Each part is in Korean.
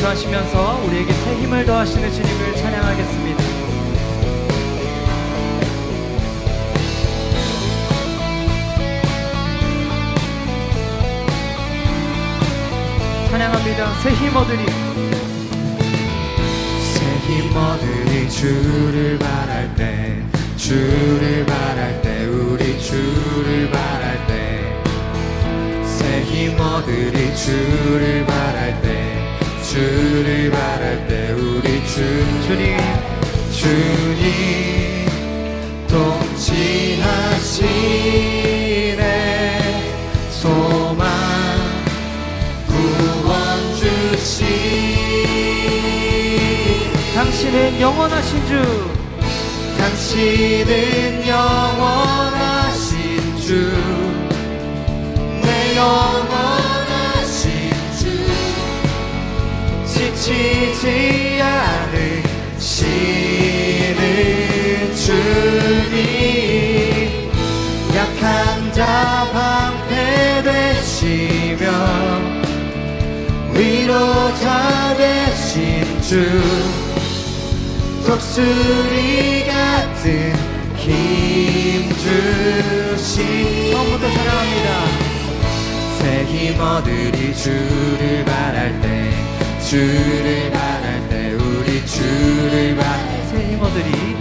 예수하시면서 우리에게 새 힘을 더하시는 주님을 찬양하겠습니다. 찬양합니다. 새 힘 얻으니 새힘 얻으니 주를 바랄 때 주를 바랄 때 우리 주를 바랄 때 새 힘 얻으니 주를 바랄 때 주를 바랄 때 우리 주 주님 주님 통치하시네. 소망 구원 주시. 당신은 영원하신 주. 당신은 영원하신 주, 내 영원 지치지 않으시는 주님, 약한 자 방패 되시며, 위로자 되신 주, 독수리 같은 힘 주신 처음부터 찬양합니다. 새 힘 얻으리 주를 바랄 때 주를 바랄 때 우리 주를 바랄 새힘 얻으리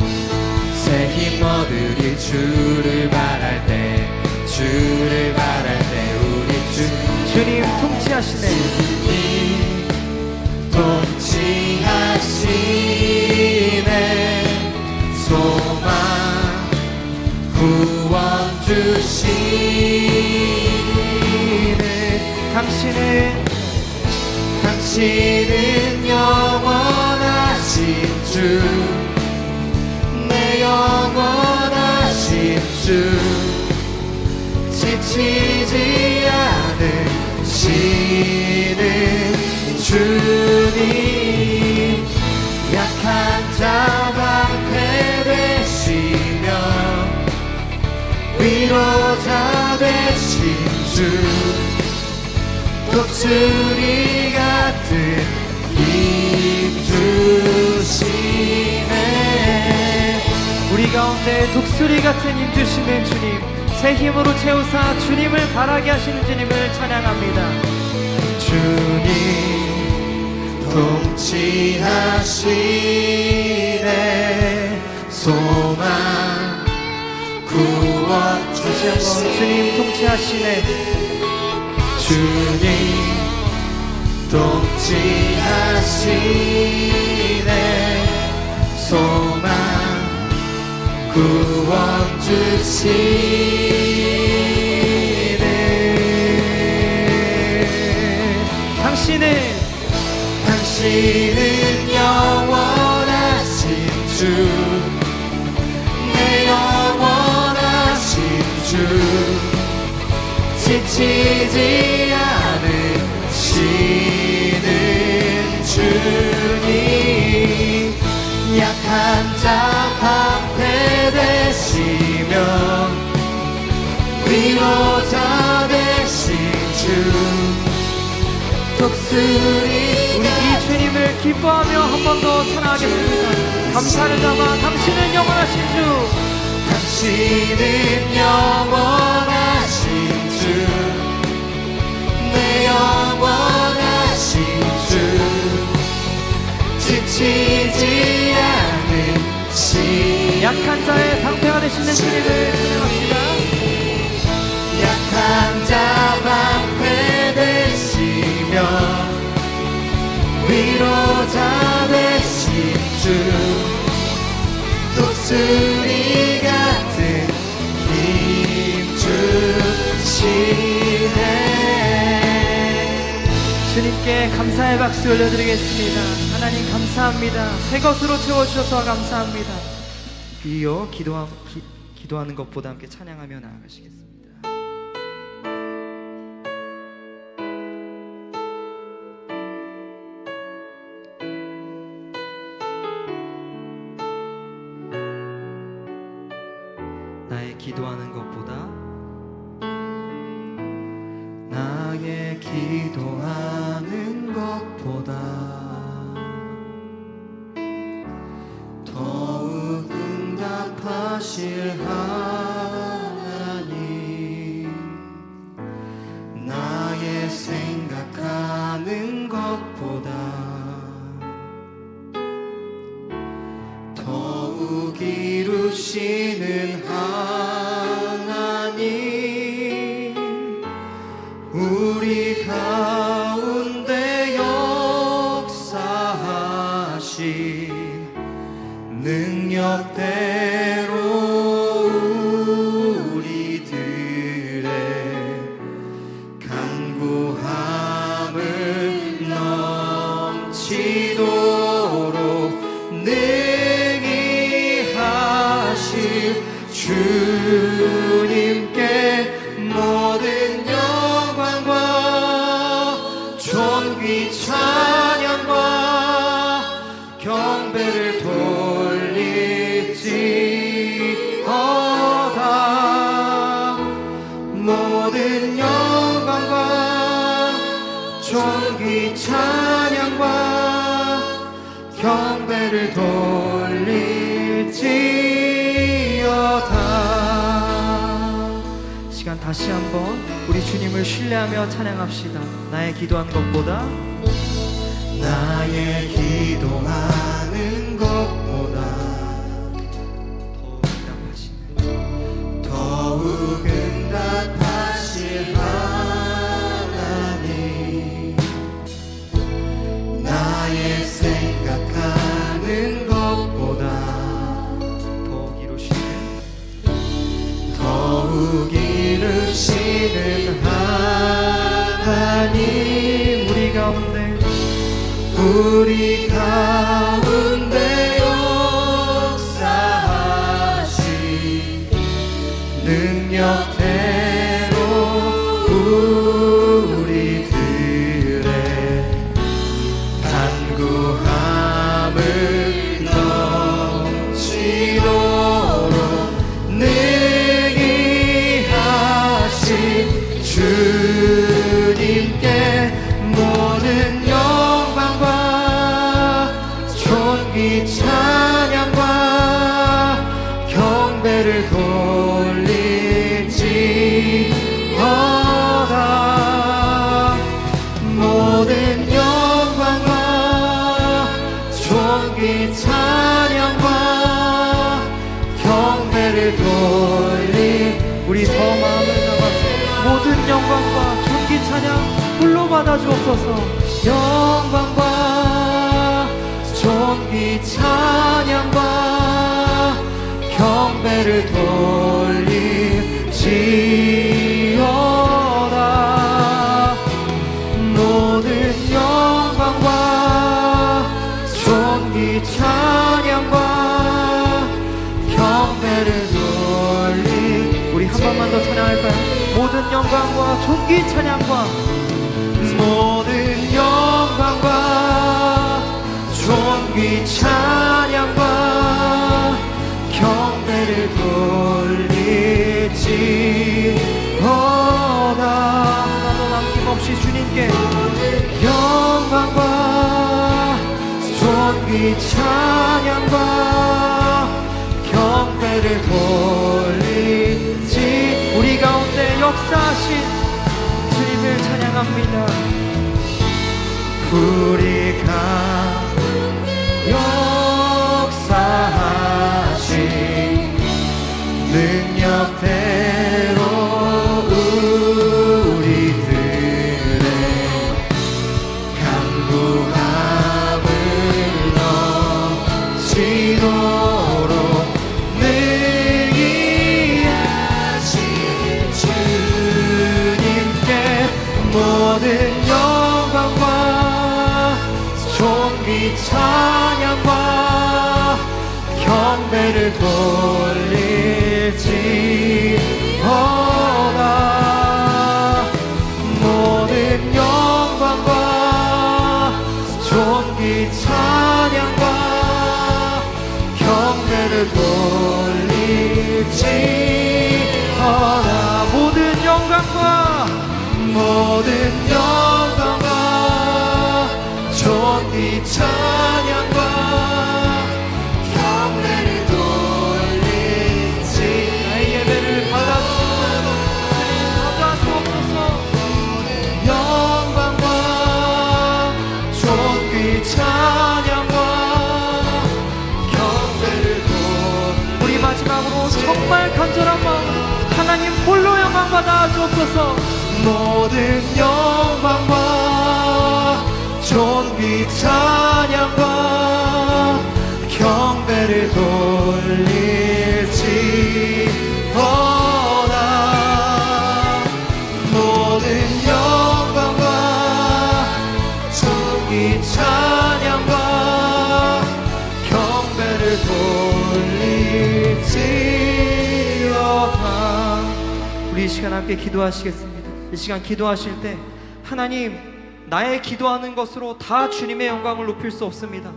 새힘 얻으리 주를 바랄 때 주를 바랄 때 우리 주. 주님 통치하시네. 통치하시네. 소망 구원 주시네. 당신은 당신은 영원하신 주, 내 영원하신 주, 지치지 않으시는 주님, 약한 자 방패 되시며, 위로자 되신 주, 독수리 우리 가운데 독수리 같은 힘 주시는 주님 새 힘으로 채우사 주님을 바라게 하시는 주님을 찬양합니다. 주님 통치하시네. 소망 구원 한번 주님 통치하시네. 주님 통치하시네. 소망 구원 주시네. 당신은 당신은 영원하신 주, 내 영원하신 주, 지치지 않 자 방패 되시며, 위로자 되신 주, 독수리 우리 이 주님을 기뻐하며 한 번 더 찬양하겠습니다. 감사를 담아 당신은 영원하신 주. 당신은 영원하신 주, 내 영원하신 주, 지치지 않 약한 자의 방패가 되시는 주님을 찬양합니다. 약한 자 방패 되시며 위로자 되신 주 독수리 같은 힘 주시 주님께 감사의 박수 올려드리겠습니다. 하나님 감사합니다. 새 것으로 채워주셔서 감사합니다. 이어 기도하, 기, 기도하는 것보다 함께 찬양하며 나아가시겠습니다. 하실 하나님 나의 생각하는 것보다 더욱 이루시는 하나님 우리 가운데 역사하신 능력대 돌릴지어다. 시간 다시 한번 우리 주님을 신뢰하며 찬양합시다. 나의 기도하는 것보다 나의 기도하는 것보다 더욱 응답하시는 더욱 응답하실 하나님. 나의 이루시는 하나님 우리 가운데 우리 가운데 역사하신 능력 대 경배를 돌릴지어다 모든 영광과 존귀 찬양과 경배를 돌리 우리 더 마음을 담아서 모든 영광과 존귀 찬양 홀로 받아 주옵소서. 영광과 존귀 찬양 영광과 존귀 찬양과 모든 영광과 존귀 찬양과 경배를 돌릴지어다 하나도 남김없이 주님께 영광과 존귀 찬양과 경배를 가운데 역사하신 주님을 찬양합니다. 우리가 찬양과 경배를 돌릴지어다 모든 영광과 모든 주옵소서. 모든 영광과 존귀 찬양과 경배를 돌릴 함께 기도하시겠습니다. 이 시간 기도하실 때 하나님 나의 기도하는 것으로 다 주님의 영광을 높일 수 없습니다.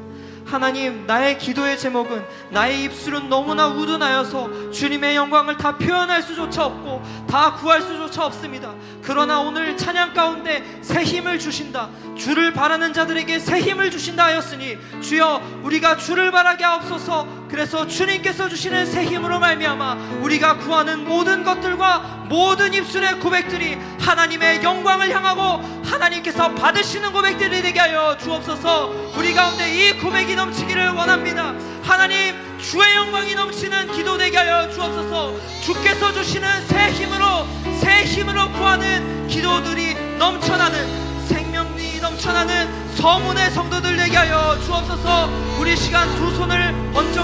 하나님 나의 기도의 제목은 나의 입술은 너무나 우둔하여서 주님의 영광을 다 표현할 수조차 없고 다 구할 수조차 없습니다. 그러나 오늘 찬양 가운데 새 힘을 주신다. 주를 바라는 자들에게 새 힘을 주신다 하였으니 주여 우리가 주를 바라게 하옵소서. 그래서 주님께서 주시는 새 힘으로 말미암아 우리가 구하는 모든 것들과 모든 입술의 고백들이 하나님의 영광을 향하고 하나님께서 받으시는 고백들이 되게 하여 주옵소서. 우리 가운데 이 고백이 넘치기를 원합니다. 하나님 주의 영광이 넘치는 기도 되게 하여 주옵소서. 주께서 주시는 새 힘으로 새 힘으로 구하는 기도들이 넘쳐나는 생명이 넘쳐나는 성운의 성도들 되게 하여 주옵소서. 우리 시간 두 손을 앞에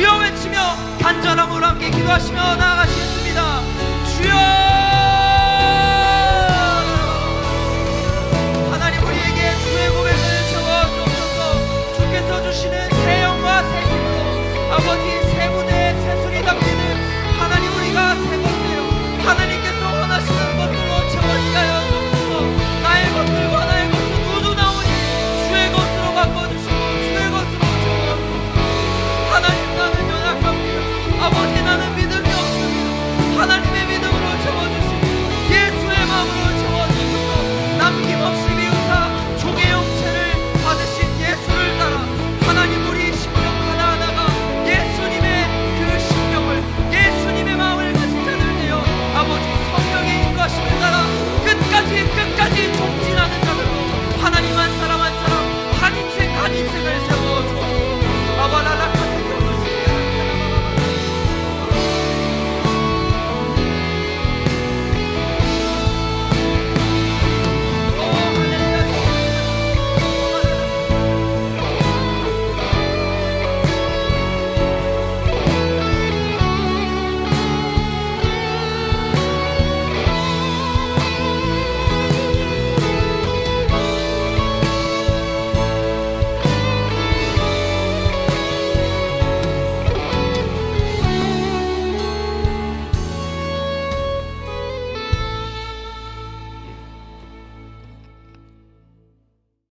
주여 외치며 간절함으로 함께 기도하시며 나아가시겠습니다. 주여